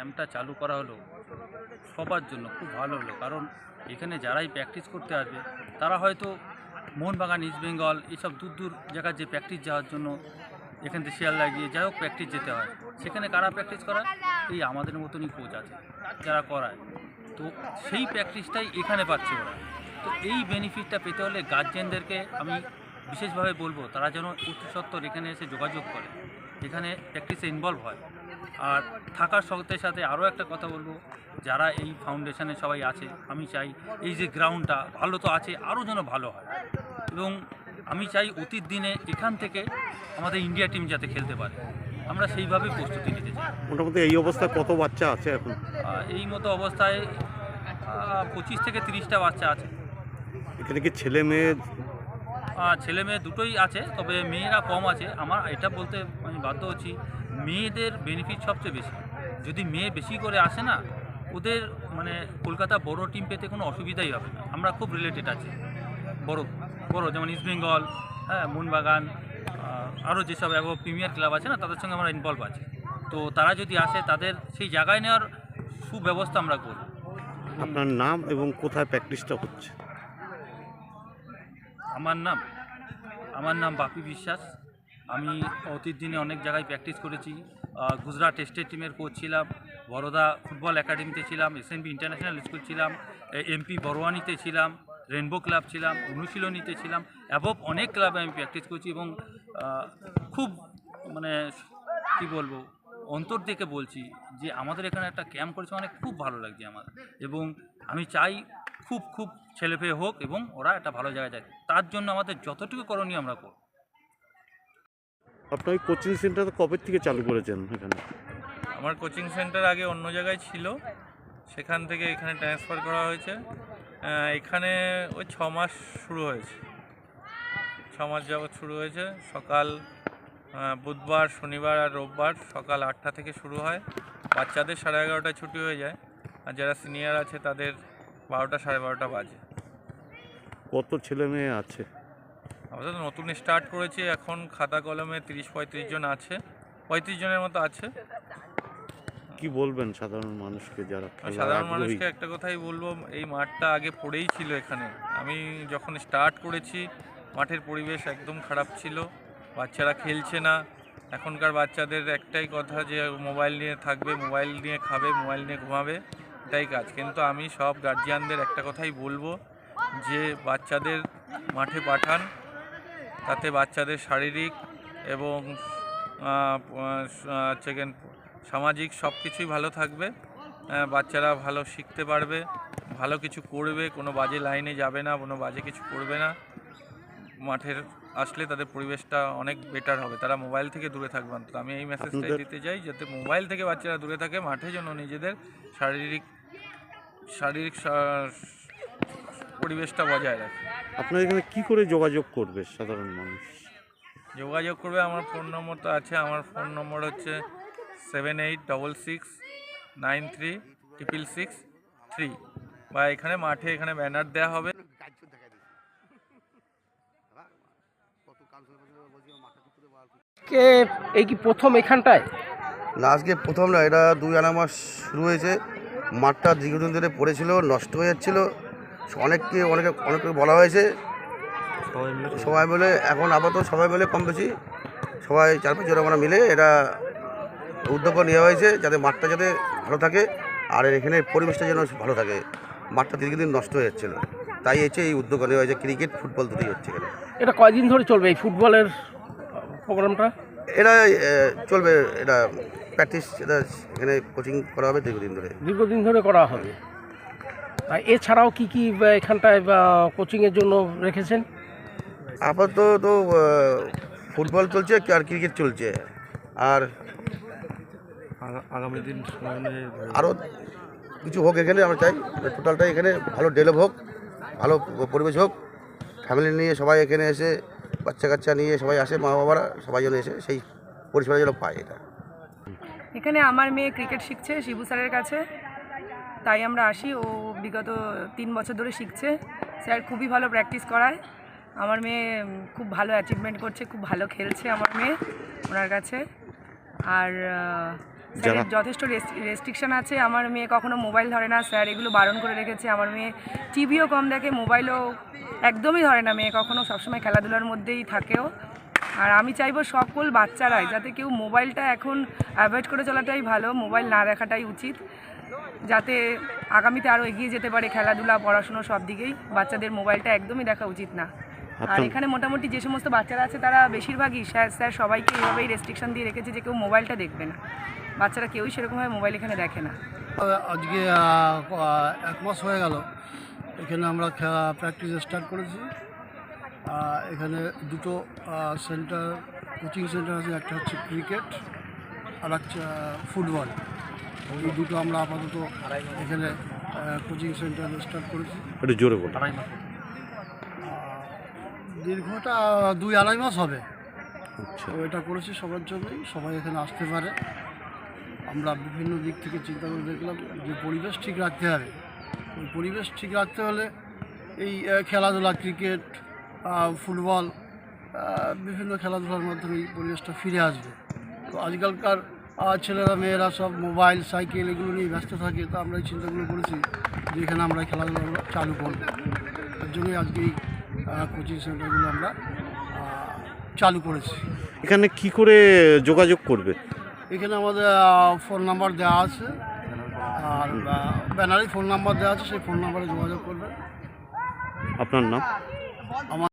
ক্যাম্পটা চালু করা হলো সবার জন্য, খুব ভালো হলো। কারণ এখানে যারাই প্র্যাকটিস করতে আসবে, তারা হয়তো মোহনবাগান ইস্ট বেঙ্গল এইসব দূর দূর জায়গার যে প্র্যাকটিস যাওয়ার জন্য এখান থেকে শেয়ার লাগিয়ে যাই হোক প্র্যাকটিস যেতে হয়। সেখানে কারা প্র্যাকটিস করায়? এই আমাদের মতনই কোচ আছে, যারা করায়। তো সেই প্র্যাকটিসটাই এখানে পাচ্ছে ওরা। তো এই বেনিফিটটা পেতে হলে গার্জেনদেরকে আমি বিশেষভাবে বলব, তারা যেন অতি সত্তর এখানে এসে যোগাযোগ করে। এখানে প্র্যাকটিসে ইনভলভ হয়। আর থাকার সাথে সাথে আরও একটা কথা বলব যারা এই ফাউন্ডেশনে সবাই আছে আমি চাই এই যে গ্রাউন্ডটা ভালো তো আছে আরও যেন ভালো হয়। এবং আমি চাই অতীত দিনে এখান থেকে আমাদের ইন্ডিয়া টিম যাতে খেলতে পারে। আমরা সেইভাবেই প্রস্তুতি নিতে চাই। মোটামুটি এই অবস্থায় কত বাচ্চা আছে এখন? এই মতো অবস্থায় পঁচিশ থেকে তিরিশটা বাচ্চা আছে। এখানে কি ছেলে মেয়ে? ছেলে মেয়ে দুটোই আছে তবে মেয়েরা কম আছে। আমার এটা বলতে আমি বাধ্য হচ্ছি মেয়েদের বেনিফিট সবচেয়ে বেশি। যদি মেয়ে বেশি করে আসে না ওদের মানে কলকাতা বড় টিম পেতে কোনো অসুবিধাই হবে না। আমরা খুব রিলেটেড আছি। বড় বড় যেমন ইস্ট বেঙ্গল হ্যাঁ মোহনবাগান আরও যেসব এগো প্রিমিয়ার ক্লাব আছে না তাদের সঙ্গে আমরা ইনভলভ আছি। তো তারা যদি আসে তাদের সেই জায়গায় নেওয়ার সুব্যবস্থা আমরা করি। আপনার নাম এবং কোথায় প্র্যাকটিসটা হচ্ছে? আমার নাম আমার নাম বাপি বিশ্বাস। আমি অতীত দিনে অনেক জায়গায় প্র্যাকটিস করেছি। গুজরাট টেস্টের টিমের কোচ ছিলাম, বরোদা ফুটবল একাডেমিতে ছিলাম এসএনবি ইন্টারন্যাশনাল স্কুল ছিলাম এমপি বড়োয়ানিতে ছিলাম রেনবো ক্লাব ছিলাম, অনুশীলনীতে ছিলাম অ্যাবভ অনেক ক্লাবে আমি প্র্যাকটিস করেছি এবং খুব মানে কি বলব, অন্তর থেকে বলছি যে আমাদের এখানে একটা ক্যাম্প করেছে মানে খুব ভালো লাগছে আমার। এবং আমি চাই খুব খুব ছেলেপেয়ে হোক এবং ওরা একটা ভালো জায়গায় যায় তার জন্য আমাদের যতটুকু করণীয় আমরা করব। আপনার ওই কোচিং সেন্টার কবে থেকে চালু করেছেন এখানে? আমার কোচিং সেন্টার আগে অন্য জায়গায় ছিল। সেখান থেকে এখানে ট্রান্সফার করা হয়েছে। এখানে ওই ছ মাস শুরু হয়েছে। ছ মাস যাবৎ শুরু হয়েছে। সকাল বুধবার শনিবার আর রোববার সকাল আটটা থেকে শুরু হয়। বাচ্চাদের সাড়ে এগারোটায় ছুটি হয়ে যায়। আর যারা সিনিয়র আছে তাদের বারোটা সাড়ে বারোটা বাজে। কত ছেলে মেয়ে আছে? আমাদের তো নতুন স্টার্ট করেছি এখন খাতা কলমে তিরিশ পঁয়ত্রিশ জন আছে। পঁয়ত্রিশ জনের মতো আছে। কি বলবেন সাধারণ মানুষকে যারা সাধারণ মানুষকে একটা কথাই বলব এই মাঠটা আগে পড়েই ছিল এখানে। আমি যখন স্টার্ট করেছি মাঠের পরিবেশ একদম খারাপ ছিল। বাচ্চারা খেলছে না। এখনকার বাচ্চাদের একটাই কথা যে মোবাইল নিয়ে থাকবে মোবাইল নিয়ে খাবে মোবাইল নিয়ে ঘুমাবে এটাই কাজ। কিন্তু আমি সব গার্জিয়ানদের একটা কথাই বলব যে বাচ্চাদের মাঠে পাঠান। তাতে বাচ্চাদের শারীরিক এবং সেকেন্ড সামাজিক সব কিছুই ভালো থাকবে। বাচ্চারা ভালো শিখতে পারবে ভালো কিছু করবে কোনো বাজে লাইনে যাবে না কোনো বাজে কিছু করবে না। মাঠের আসলে তাদের পরিবেশটা অনেক বেটার হবে। তারা মোবাইল থেকে দূরে থাকবে অন্তত। আমি এই মেসেজটাই দিতে চাই যাতে মোবাইল থেকে বাচ্চারা দূরে থাকে মাঠে যেন নিজেদের শারীরিক শারীরিক পরিবেশটা বজায় রাখে। আপনার এখানে কি করে যোগাযোগ করবে সাধারণ মানুষ? যোগাযোগ করবে আমার ফোন নম্বর তো আছে আমার ফোন নম্বর হচ্ছে seven eight double six nine three triple six three বা এখানে মাঠে এখানে ব্যানার দেওয়া হবে। কে এই কি প্রথম এখানটায়? না আজকে প্রথম না এটা দুই আনা মাস শুরু হয়েছে। মাঠটা দীর্ঘদিন ধরে পড়েছিল নষ্ট হয়ে যাচ্ছিল। অনেককে অনেকে অনেকে বলা হয়েছে। সবাই মিলে এখন আপাতত সবাই মিলে কম বেশি সবাই চার পাঁচ জন আমরা মিলে এটা উদ্যোগ নেওয়া হয়েছে যাতে মাঠটা যাতে ভালো থাকে আর এখানে পরিবেশটা যেন ভালো থাকে। মাঠটা দীর্ঘদিন নষ্ট হয়ে যাচ্ছিল তাই হচ্ছে এই উদ্যোগ নেওয়া হয়েছে। ক্রিকেট ফুটবল দুটোই হচ্ছে এখানে। এটা কয়দিন ধরে চলবে এই ফুটবলের প্রোগ্রামটা? এটা চলবে এটা প্র্যাকটিস এটা এখানে কোচিং করা হবে দীর্ঘদিন ধরে। দীর্ঘদিন ধরে করা হবে। এছাড়াও কি কি এখানটায় কোচিংয়ের জন্য রেখেছেন? আপাতত তো ফুটবল চলছে আর ক্রিকেট চলছে। আর আগামী দিন আরও কিছু হোক এখানে আমরা চাই। টোটালটা এখানে ভালো ডেভেলপ হোক ভালো পরিবেশ হোক। ফ্যামিলি নিয়ে সবাই এখানে এসে বাচ্চা কাচ্চা নিয়ে সবাই আসে মা বাবারা সবাই যেন এসে সেই পরিষেবা যেন পায় এটা। এখানে আমার মেয়ে ক্রিকেট শিখছে শিবু স্যারের কাছে। তাই আমরা আসি ও বিগত তিন বছর ধরে শিখছে। স্যার খুবই ভালো প্র্যাকটিস করায়। আমার মেয়ে খুব ভালো অ্যাচিভমেন্ট করছে খুব ভালো খেলছে আমার মেয়ে ওনার কাছে। আর স্যারের যথেষ্ট রেস্ট্রিকশন আছে। আমার মেয়ে কখনো মোবাইল ধরে না। স্যার এগুলো বারণ করে রেখেছে। আমার মেয়ে টিভিও কম দেখে মোবাইলও একদমই ধরে না। মেয়ে কখনো সবসময় খেলাধুলার মধ্যেই থাকেও। আর আমি চাইব সকল বাচ্চারাই যাতে কেউ মোবাইলটা এখন অ্যাভয়েড করে চলাটাই ভালো মোবাইল না দেখাটাই উচিত। যাতে আগামীতে আরও এগিয়ে যেতে পারে খেলাধুলা পড়াশুনো সব দিকেই। বাচ্চাদের মোবাইলটা একদমই দেখা উচিত না। আর এখানে মোটামুটি যে সমস্ত বাচ্চারা আছে তারা বেশিরভাগই স্যার স্যার সবাইকে এইভাবেই রেস্ট্রিকশন দিয়ে রেখেছে যে কেউ মোবাইলটা দেখবে না। বাচ্চারা কেউই সেরকমভাবে মোবাইল এখানে দেখে না। আজকে এক মাস হয়ে গেল। এখানে আমরা খেলা প্র্যাকটিস স্টার্ট করেছি। এখানে দুটো সেন্টার কোচিং সেন্টার আছে একটা হচ্ছে ক্রিকেট আর একটা ফুটবল এই দুটো আমরা আপাতত এখানে কোচিং সেন্টার স্টার্ট করেছি। একটু জোরে বলুন। দীর্ঘটা দুই আড়াই মাস হবে। আচ্ছা। তো এটা করেছি সবার জন্যই সবাই এখানে আসতে পারে। আমরা বিভিন্ন দিক থেকে চিন্তা করে দেখলাম যে পরিবেশ ঠিক রাখতে হবে। ওই পরিবেশ ঠিক রাখতে হলে এই খেলাধুলা ক্রিকেট ফুটবল বিভিন্ন খেলাধুলার মাধ্যমে এই পরিবেশটা ফিরে আসবে। তো আজকালকার ছেলেরা মেয়েরা সব মোবাইল সাইকেল এগুলো নিয়ে ব্যস্ত থাকে তো আমরা এই চিন্তাগুলো করেছি যে এখানে আমরা খেলাধুলাগুলো চালু করব। তার জন্যই আজকে এই কোচিং সেন্টারগুলো আমরা চালু করেছি। এখানে কি করে যোগাযোগ করবে? এখানে আমাদের ফোন নাম্বার দেওয়া আছে। আর ব্যানারে ফোন নাম্বার দেওয়া আছে সেই ফোন নাম্বারে যোগাযোগ করবে আপনার নাম? আমার